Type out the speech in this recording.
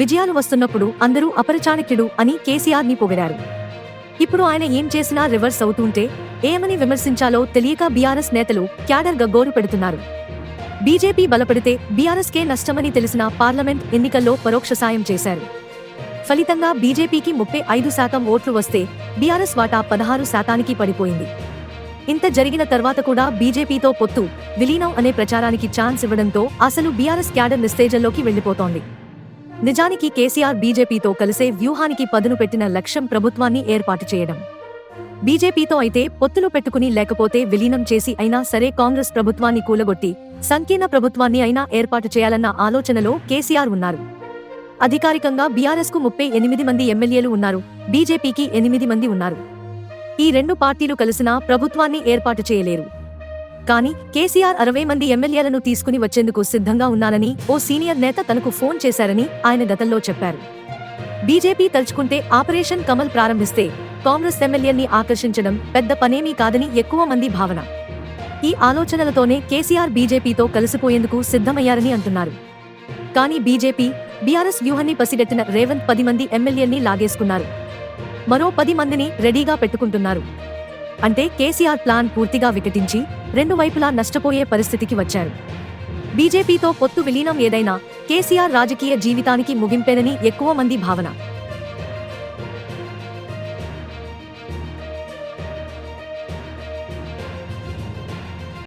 విజయాలు వస్తున్నప్పుడు అందరూ అపరచాణక్యుడు అని కేసీఆర్ని పొగిడారు. ఇప్పుడు ఆయన ఏం చేసినా రివర్స్ అవుతుంటే ఏమని విమర్శించాలో తెలియక బీఆర్ఎస్ నేతలు క్యాడర్ గగ్గోరు పెడుతున్నారు. బీజేపీ బలపడితే బీఆర్ఎస్కే నష్టమని తెలిసిన పార్లమెంట్ ఎన్నికల్లో పరోక్ష సాయం చేశారు. ఫలితంగా బీజేపీకి ముప్పై ఐదు శాతం ఓట్లు వస్తే బీఆర్ఎస్ వాటా పదహారు శాతానికి పడిపోయింది. ఇంత జరిగిన తర్వాత కూడా బీజేపీతో పొత్తు విలీనం అనే ప్రచారానికి ఛాన్స్ ఇవ్వడంతో అసలు బీఆర్ఎస్ క్యాడర్ నిస్తేజంలోకి వెళ్ళిపోతోంది నిజానికి కేసీఆర్ బీజేపీతో కలిసే వ్యూహానికి పదును పెట్టిన లక్ష్యం ప్రభుత్వాన్ని ఏర్పాటు చేయడం. బీజేపీతో అయితే పొత్తులు పెట్టుకుని లేకపోతే విలీనం చేసి అయినా సరే కాంగ్రెస్ ప్రభుత్వాన్ని కూలగొట్టి సంకీర్ణ ప్రభుత్వాన్ని అయినా ఏర్పాటు చేయాలన్న ఆలోచనలో కేసీఆర్ ఉన్నారు. అధికారికంగా బీఆర్ఎస్కు ముప్పై ఎనిమిది మంది ఎమ్మెల్యేలు ఉన్నారు బీజేపీకి ఎనిమిది మంది ఉన్నారు. ఈ రెండు పార్టీలు కలిసినా ప్రభుత్వాన్ని ఏర్పాటు చేయలేరు. కానీ కేసీఆర్ అరవై మంది ఎమ్మెల్యేలను తీసుకుని వచ్చేందుకు సిద్ధంగా ఉన్నానని ఓ సీనియర్ నేత తనకు ఫోన్ చేశారని ఆయన గతంలో చెప్పారు. బీజేపీ తలుచుకుంటే ఆపరేషన్ కమల్ ప్రారంభిస్తే కాంగ్రెస్ ఎమ్మెల్యేని ఆకర్షించడం పెద్ద పనేమీ కాదని ఎక్కువ మంది భావన. ఈ ఆలోచనలతోనే కేసీఆర్ బీజేపీతో కలిసిపోయేందుకు సిద్ధమయ్యారని అంటున్నారు. కానీ బీజేపీ బీఆర్ఎస్ వ్యూహాన్ని పసిగట్టిన రేవంత్ పది మంది ఎమ్మెల్యేల్ని లాగేసుకున్నారు. మరో పది మందిని రెడీగా పెట్టుకుంటున్నారు. అంటే కేసీఆర్ ప్లాన్ పూర్తిగా వికటించి రెండు వైపులా నష్టపోయే పరిస్థితికి వచ్చారు. బీజేపీతో పొత్తు విలీనం ఏదైనా కేసీఆర్ రాజకీయ జీవితానికి ముగింపేనని ఎక్కువ మంది భావన.